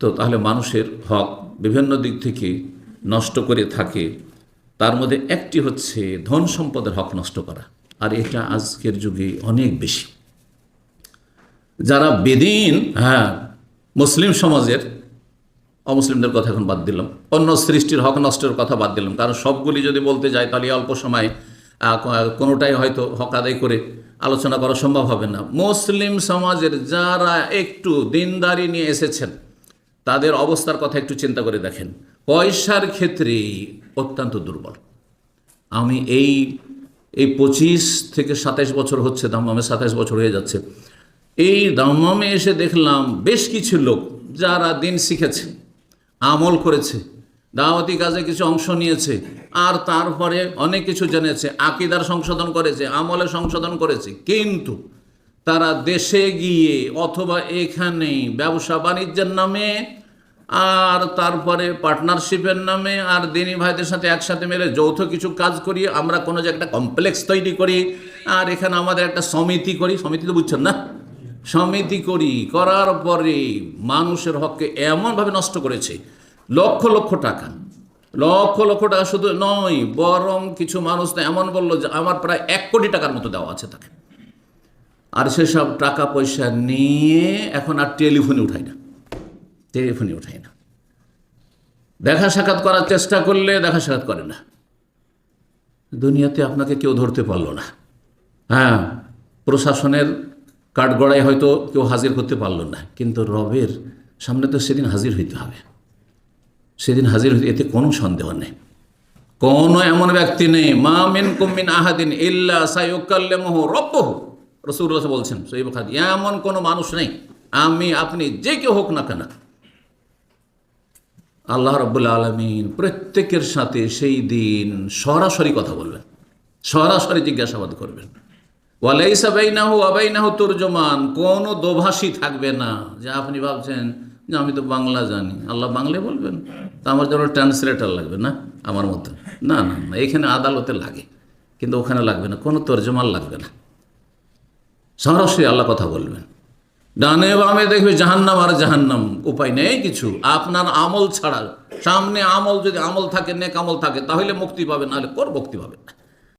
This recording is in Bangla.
তো তাহলে মানুষের হক বিভিন্ন দিক থেকে নষ্ট করে থাকে। তার মধ্যে একটি হচ্ছে ধন সম্পদের হক নষ্ট করা। আর এটা আজকের যুগে অনেক বেশি। যারা বেদিন হ্যাঁ মুসলিম সমাজের, অমুসলিমদের কথা এখন বাদ দিলাম, অন্য সৃষ্টির হক নষ্টের কথা বাদ দিলাম, কারণ সবগুলি যদি বলতে যাই তাহলে অল্প সময় কোনোটাই হয়তো হক আদায় করে আলোচনা করা সম্ভব হবে না। মুসলিম সমাজের যারা একটু দিনদারি নিয়ে এসেছেন তাদের অবস্থার কথা একটু চিন্তা করে দেখেন। পয়সার ক্ষেত্রে অত্যন্ত দুর্বল। আমি এই এই পঁচিশ থেকে সাতাইশ বছর হচ্ছে দাম্মামে সাতাইশ বছর হয়ে যাচ্ছে। এই দাম্মামে এসে দেখলাম বেশ কিছু লোক যারা দিন শিখেছে, আমল করেছে, দাওয়াতি কাজে কিছু অংশ নিয়েছে, আর তারপরে অনেক কিছু জেনেছে, আকিদার সংশোধন করেছে আমলে সংশোধন করেছে। কিন্তু তারা দেশে গিয়ে অথবা এখানে ব্যবসা বাণিজ্যের নামে আর তারপরে পার্টনারশিপের নামে আর দিনী ভাইদের সাথে একসাথে মিলে যৌথ কিছু কাজ করি, আমরা কোনো যে একটা কমপ্লেক্স তৈরি করি, আর এখানে আমাদের একটা সমিতি করি। সমিতি তো বুঝছেন না? সমিতি করি, করার পরে মানুষের হককে এমনভাবে নষ্ট করেছে, লক্ষ লক্ষ টাকা। লক্ষ লক্ষ টাকা শুধু নয়, বরং কিছু মানুষ এমন বলল যে, আমার প্রায় এক কোটি টাকার মতো দেওয়া আছে তাকে। আর সেসব টাকা পয়সা নিয়ে এখন আর টেলিফোনে উঠাই না। টেলিফোনে উঠাই না। দেখা সাক্ষাৎ করার চেষ্টা করলে দেখা সাক্ষাৎ করে না। দুনিয়াতে আপনাকে কেউ ধরতে পারল না। হ্যাঁ প্রশাসনের কাঠগড়ায় হয়তো কেউ হাজির করতে পারল না। কিন্তু রবের সামনে তো সেদিন হাজির হইতে হবে। সেদিন হাজির হইতে এতে কোনো সন্দেহ নেই। কোনো এমন ব্যক্তি নেই। মা মিন কুমিন আহাদিন ইল্লা সাইকাল্লেমহ রব্বহু। রসুল্লাহ বলছেন সেই খাদি এমন কোনো মানুষ নেই, আমি, আপনি যে কেউ হোক না কেন, আল্লাহ রব্বুল আলমিন প্রত্যেকের সাথে সেই দিন সরাসরি কথা বলবেন, সরাসরি জিজ্ঞাসাবাদ করবেন। ওয়ালাইসা বাইনাহু আবাইনাহু তুরজমান, কোনো দোভাষী থাকবে না যে আপনি ভাবছেন যে আমি তো বাংলা জানি, আল্লাহ বাংলায় বলবেন, তো আমার জন্য ট্রান্সলেটার লাগবে না আমার মতো না না না, এখানে আদালতে লাগে, কিন্তু ওখানে লাগবে না, কোনো তর্জমান লাগবে না। সরাসরি আল্লাহ কথা বলবেন। ডানে বামে দেখবে জাহান্নাম আর জাহান্নাম, উপায় নেই কিছু। আপনার আমল ছাড়া, সামনে আমল যদি আমল থাকে, নেক আমল থাকে, তাহলে মুক্তি পাবে নাহলে কর মুক্তি পাবে না।